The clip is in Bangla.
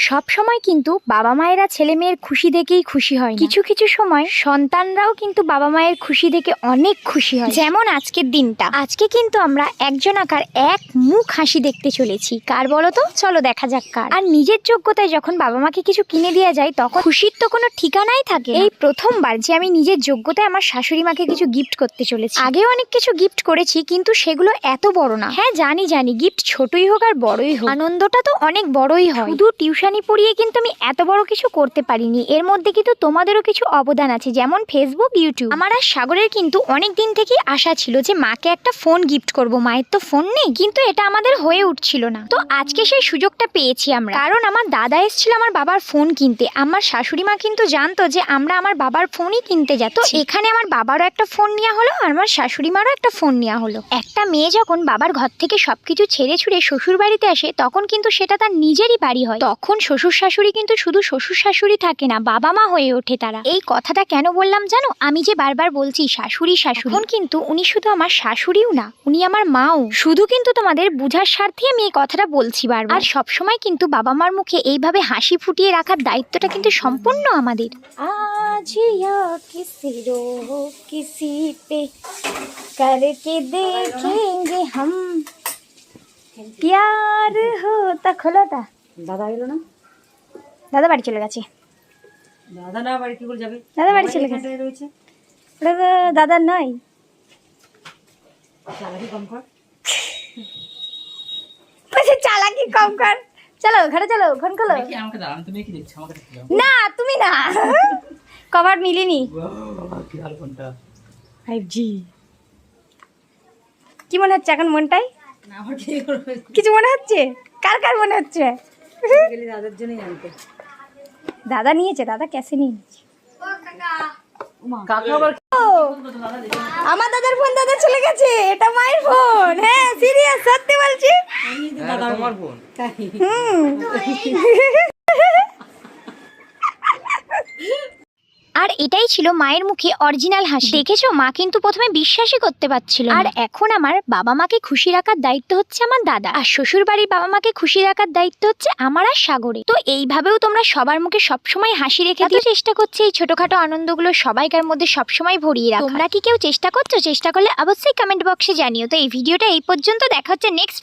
সব সময় কিন্তু বাবা মায়েরা ছেলে মেয়ের খুশি দেখেই খুশি হয় কিছু কিছু সময় সন্তানরাও কিন্তু বাবা মায়ের খুশি দেখে অনেক খুশি হয়। যেমন আজকের দিনটা। আজকে কিন্তু আমরা একজন আকার এক মুখ হাসি দেখতে চলেছি। কার বলো তো? চলো দেখা যাক কার। আর নিজের যোগ্যতায় যখন বাবা মাকে কিছু কিনে দেওয়া যায় তখন খুশির তো কোনো ঠিকানাই থাকে এই প্রথমবার যে আমি নিজের যোগ্যতায় আমার শাশুড়ি মাকে কিছু গিফট করতে চলেছি। আগেও অনেক কিছু গিফট করেছি কিন্তু সেগুলো এত বড় না। হ্যাঁ জানি জানি গিফট ছোটই হোক আর বড়ই হোক। আনন্দটা তো অনেক বড়ই হয়। শুধু টিউশনি পড়িয়ে কিন্তু আমি এত বড় কিছু করতে পারিনি। এর মধ্যে কিন্তু তোমাদেরও কিছু অবদান আছে যেমন ফেসবুক ইউটিউব আমার আর সাগরের কিন্তু অনেক দিন থেকেই আশা ছিল যে মাকে একটা ফোন গিফট করব। মায়ের তো ফোন নেই কিন্তু এটা আমাদের হয়ে উঠছিল না। তো আজকে সেই সুযোগটা পেয়েছি আমরা। কারণ আমার দাদা এসেছিল আমার বাবার ফোন কিনতে। আমার শাশুড়ি মা কিন্তু জানতো যে আমরা আমার বাবার ফোনই কিনতে যাচ্ছি তো এখানে আমার বাবারও একটা ফোন নেওয়া হলো আর আমার শাশুড়ি মারও একটা ফোন নেওয়া হলো। একটা মেয়ে যখন বাবার ঘর থেকে সবকিছু ছেড়ে ছুড়ে শ্বশুর বাড়িতে আসে তখন কিন্তু সেটা তার নিজেরই বাড়ি হয়। তখন শ্বশুর শাশুড়ি কিন্তু শুধু শ্বশুর শাশুড়ি থাকে না বাবা মা হয়ে ওঠে তারা এই কথাটা কেন বললাম জানো আমি যে বারবার বলছি শাশুড়ি শাশুড়ি এখন কিন্তু উনি শুধু আমার শাশুড়িও না উনি আমার মাও শুধু কিন্তু তোমাদের বুঝার স্বার্থে আমি এই কথাটা বলছি বারবার আর সবসময় কিন্তু বাবা মার মুখে এইভাবে হাসি ফুটিয়ে রাখার দায়িত্বটা কিন্তু সম্পূর্ণ আমাদের আজ কিসি রো কিসি পে करके देखेंगे हम प्यार होता খোলাটা দাদা এলো না? দাদা বাড়ি চলে গেছে। দাদা না বাড়ি কি করে যাবে? দাদা বাড়ি চলে গেছে। এখানটায় রয়েছে। ওটা তো নয় চালাকি কম কর। বলছে চালাকি কম কর। চলো ঘরে চলো ফোন করো। কি আমাকে দাও তুমি কি দেখছি? আমাকে না তুমি না। কভার মিলিনি। কি ভালো ফোনটা ফাইভ জি কি মনে হচ্ছে এখন মনটাই কিছু মনে হচ্ছে? কার কার মনে হচ্ছে? দাদার জন্যই আনতে। দাদা নিয়েছে দাদা ক্যাশে নিয়েছে। আমার দাদার ফোন দাদা চলে গেছে এটা মায়ের ফোন হ্যাঁ সিরিয়াস সত্যি বলছি। তোমার ফোন হুম। আর এটাই ছিল মায়ের মুখে অরিজিনাল হাসি। দেখেছ? মা কিন্তু প্রথমে বিশ্বাসই করতে পারছিল আর এখন আমার বাবা মাকে খুশি রাখার দায়িত্ব হচ্ছে আমার দাদা। আর শ্বশুর বাড়ির বাবা মাকে খুশি রাখার দায়িত্ব হচ্ছে আমার আর সাগরে তো এইভাবেও তোমরা সবার মুখে সবসময় হাসি রেখে দিও। চেষ্টা করছে এই ছোটখাটো আনন্দগুলো সবাইকার মধ্যে সবসময় ভরিয়ে রাখা তোমরা কি কেউ চেষ্টা করছ? চেষ্টা করলে অবশ্যই কমেন্ট বক্সে জানিও। তো এই ভিডিওটা এই পর্যন্ত। দেখা হচ্ছে নেক্সট